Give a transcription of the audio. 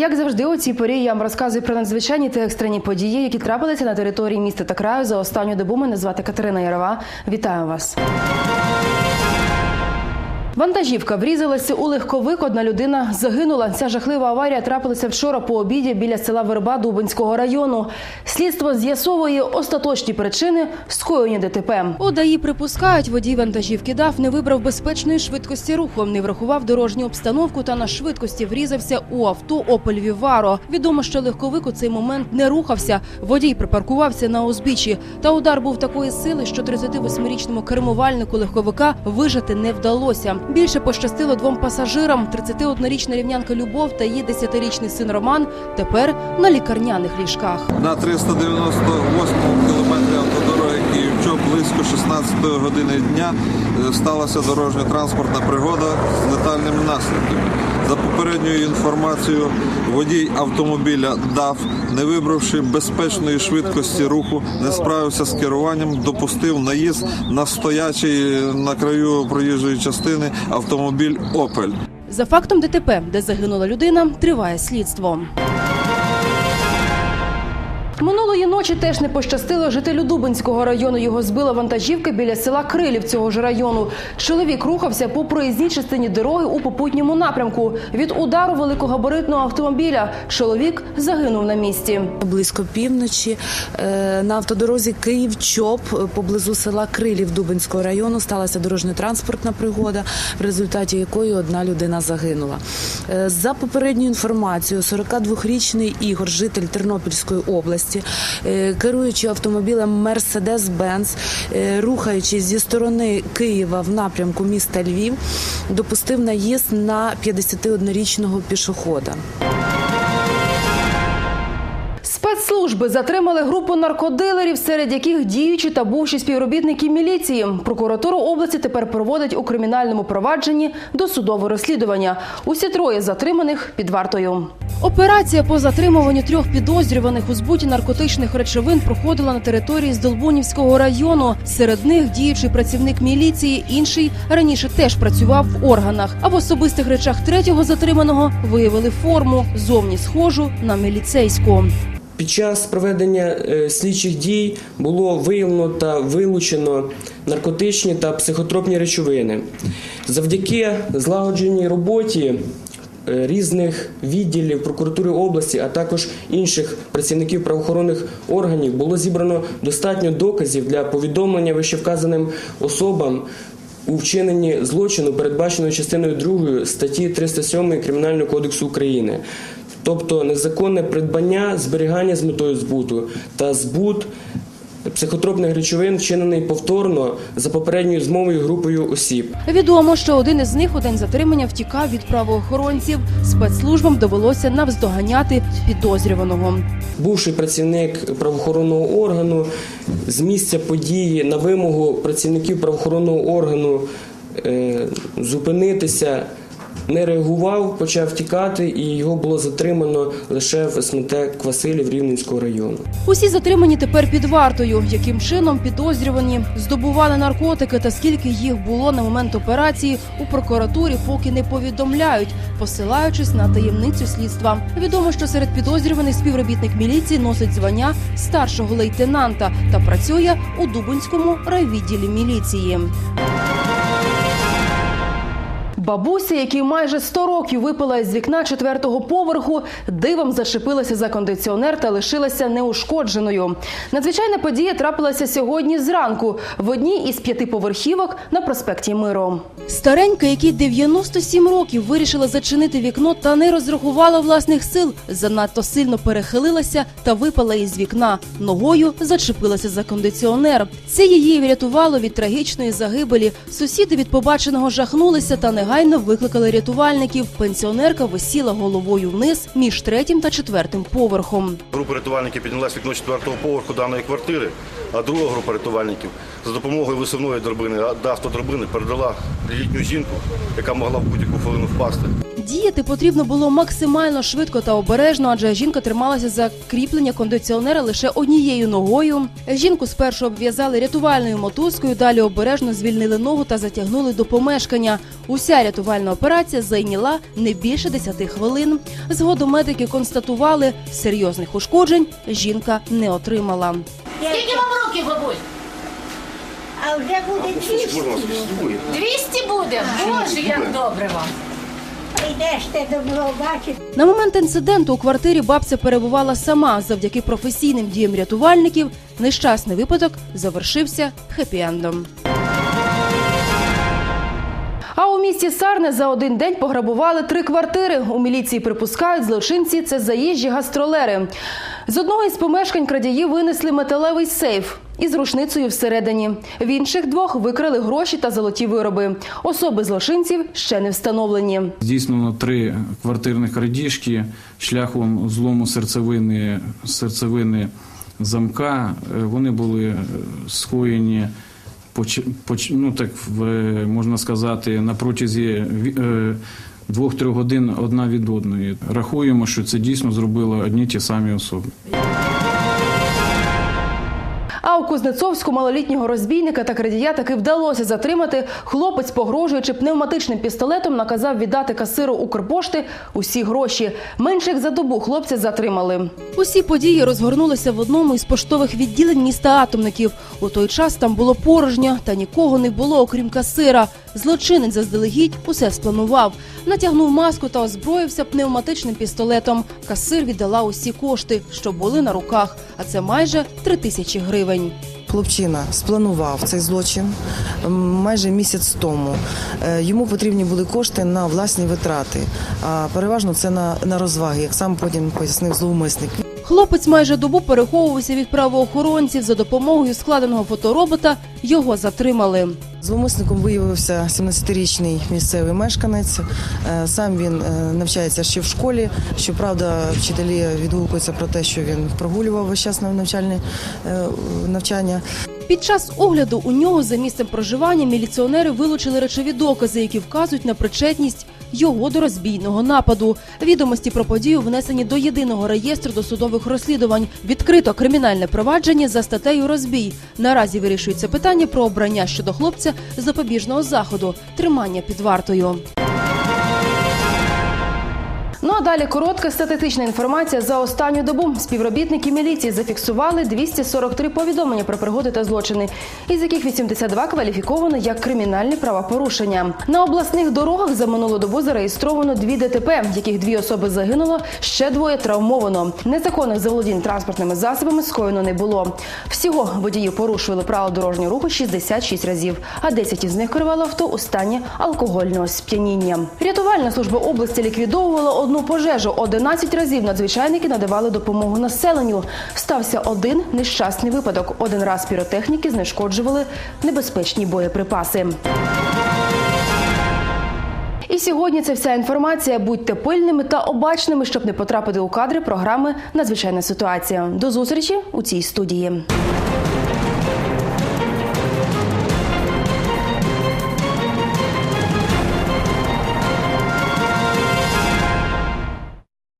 Як завжди, у цій порі я вам розказую про надзвичайні та екстрені події, які трапилися на території міста та краю за останню добу. Мене звати Катерина Ярова. Вітаю вас. Вантажівка врізалася у легковик. Одна людина загинула. Ця жахлива аварія трапилася вчора по обіді біля села Верба Дубинського району. Слідство з'ясовує остаточні причини скоєння ДТП. У ДАІ припускають, водій вантажівки ДАФ не вибрав безпечної швидкості руху, не врахував дорожню обстановку та на швидкості врізався у авто Opel Vivaro. Відомо, що легковик у цей момент не рухався. Водій припаркувався на узбіччі. Та удар був такої сили, що 38-річному кермувальнику легковика вижити не вдалося. Більше пощастило двом пасажирам: 31-річна рівнянка Любов та її 10-річний син Роман. Тепер на лікарняних ліжках. На 398 кілометрі Київ-Чоп близько 16 години дня е, сталася дорожньо-транспортна пригода з летальними наслідками. За попередньою інформацією, водій автомобіля ДАФ, не вибравши безпечної швидкості руху, не справився з керуванням, допустив наїзд на стоячий е, на краю проїжджої частини автомобіль Опель. За фактом ДТП, де загинула людина, триває слідство. Минулої ночі теж не пощастило жителю Дубинського району. Його збила вантажівка біля села Крилів цього ж району. Чоловік рухався по проїзній частині дороги у попутньому напрямку. Від удару великогабаритного автомобіля чоловік загинув на місці. Близько півночі е, на автодорозі Київ-Чоп е, поблизу села Крилів Дубинського району сталася дорожньо-транспортна пригода, в результаті якої одна людина загинула. Е, За попередньою інформацією, 42-річний Ігор, житель Тернопільської області, е, керуючи автомобілем Мерседес-Бенц, рухаючись зі сторони Києва в напрямку міста Львів, допустив наїзд на 51-річного пішохода. Спецслужби затримали групу наркодилерів, серед яких діючі та бувші співробітники міліції. Прокуратура області тепер проводить у кримінальному провадженні досудове розслідування. Усі троє затриманих під вартою. Операція по затримуванню трьох підозрюваних у збуті наркотичних речовин проходила на території Здолбунівського району. Серед них діючий працівник міліції, інший раніше теж працював в органах. А в особистих речах третього затриманого виявили форму зовні схожу на міліцейську. Під час проведення е, слідчих дій було виявлено та вилучено наркотичні та психотропні речовини. Завдяки злагодженій роботі е, різних відділів прокуратури області, а також інших працівників правоохоронних органів було зібрано достатньо доказів для повідомлення вищевказаним особам. У вчиненні злочину, передбаченого частиною 2 статті 307 Кримінального кодексу України, тобто незаконне придбання, зберігання з метою збуту та збут психотропних речовин, вчинений повторно за попередньою змовою групою осіб. Відомо, що один із них у день затримання втікав від правоохоронців. Спецслужбам довелося навздоганяти підозрюваного. Бувший працівник правоохоронного органу з місця події на вимогу працівників правоохоронного органу е, зупинитися. Не реагував, почав втікати, і його було затримано лише в СМТ Квасилів Рівненського району. Усі затримані тепер під вартою. Яким чином підозрювані здобували наркотики та скільки їх було на момент операції у прокуратурі, поки не повідомляють, посилаючись на таємницю слідства. Відомо, що серед підозрюваних співробітник міліції носить звання старшого лейтенанта та працює у Дубинському райвідділі міліції. Бабуся, якій майже 100 років випила із вікна четвертого поверху, дивом зачепилася за кондиціонер та лишилася неушкодженою. Надзвичайна подія трапилася сьогодні зранку в одній із п'яти поверхівок на проспекті Миру. Старенька, якій 97 років, вирішила зачинити вікно та не розрахувала власних сил. Занадто сильно перехилилася та випала із вікна. Ногою зачепилася за кондиціонер. Це її врятувало від трагічної загибелі. Сусіди від побаченого жахнулися та негайно викликали рятувальників. Пенсіонерка висіла головою вниз між третім та четвертим поверхом. Група рятувальників піднялась вікно четвертого поверху даної квартири, а друга група рятувальників за допомогою висувної драбини а- та автодрабини передала літню жінку, яка могла в будь-яку хвилину впасти. Діяти потрібно було максимально швидко та обережно, адже жінка трималася за кріплення кондиціонера лише однією ногою. Жінку спершу обв'язали рятувальною мотузкою, далі обережно звільнили ногу та затягнули до помешкання. Уся Рятувальна операція зайняла не більше 10 хвилин. Згодом медики констатували, серйозних ушкоджень жінка не отримала. Скільки вам років, бабусь? А вже буде 200. 200 буде? Боже, як добре вам. Йдеш ти добро бачиш. На момент інциденту у квартирі бабця перебувала сама. Завдяки професійним діям рятувальників нещасний випадок завершився хеппі-ендом. А у місті Сарне за один день пограбували три квартири. У міліції припускають, злочинці це заїжджі гастролери. З одного із помешкань крадії винесли металевий сейф із рушницею всередині. В інших двох викрали гроші та золоті вироби. Особи злочинців ще не встановлені. Здійснено три квартирних крадіжки шляхом злому серцевини, серцевини замка. Е, Вони були е, скоєні ну, так, в, е, можна сказати, на протязі е, двох-трьох годин одна від одної. Рахуємо, що це дійсно зробили одні ті самі особи. У Кузнецовську малолітнього розбійника та крадія таки вдалося затримати. Хлопець, погрожуючи пневматичним пістолетом, наказав віддати касиру Укрпошти усі гроші. Менше як за добу хлопця затримали. Усі події розгорнулися в одному із поштових відділень міста атомників. У той час там було порожньо, та нікого не було, окрім касира. Злочинець заздалегідь усе спланував. Натягнув маску та озброївся пневматичним пістолетом. Касир віддала усі кошти, що були на руках, а це майже три тисячі гривень. Хлопчина спланував цей злочин майже місяць тому. Е, Йому потрібні були кошти на власні витрати, а переважно це на, на розваги, як сам потім пояснив зловмисник. Хлопець майже добу переховувався від правоохоронців за допомогою складеного фоторобота. Його затримали. Зловмисником виявився 17-річний місцевий мешканець. Е, Сам він е, навчається ще в школі. Щоправда, вчителі відгукуються про те, що він прогулював весь час на навчальне навчання. Під час огляду у нього за місцем проживання міліціонери вилучили речові докази, які вказують на причетність його до розбійного нападу. Відомості про подію внесені до єдиного реєстру досудових розслідувань. Відкрито кримінальне провадження за статтею розбій. Наразі вирішується питання про обрання щодо хлопця запобіжного заходу, тримання під вартою. Ну а далі коротка статистична інформація за останню добу. Співробітники міліції зафіксували 243 повідомлення про пригоди та злочини, із яких 82 кваліфіковано як кримінальні правопорушення. На обласних дорогах за минулу добу зареєстровано дві ДТП, в яких дві особи загинуло, ще двоє травмовано. Незаконних заволодінь транспортними засобами скоєно не було. Всього водії порушували правила дорожнього руху 66 разів, а 10 із них керувало авто у стані алкогольного сп'яніння. Рятувальна служба області ліквідовувала одну пожежу. 11 разів надзвичайники надавали допомогу населенню. Стався один нещасний випадок. Один раз піротехніки знешкоджували небезпечні боєприпаси. І сьогодні це вся інформація. Будьте пильними та обачними, щоб не потрапити у кадри програми Надзвичайна ситуація. До зустрічі у цій студії.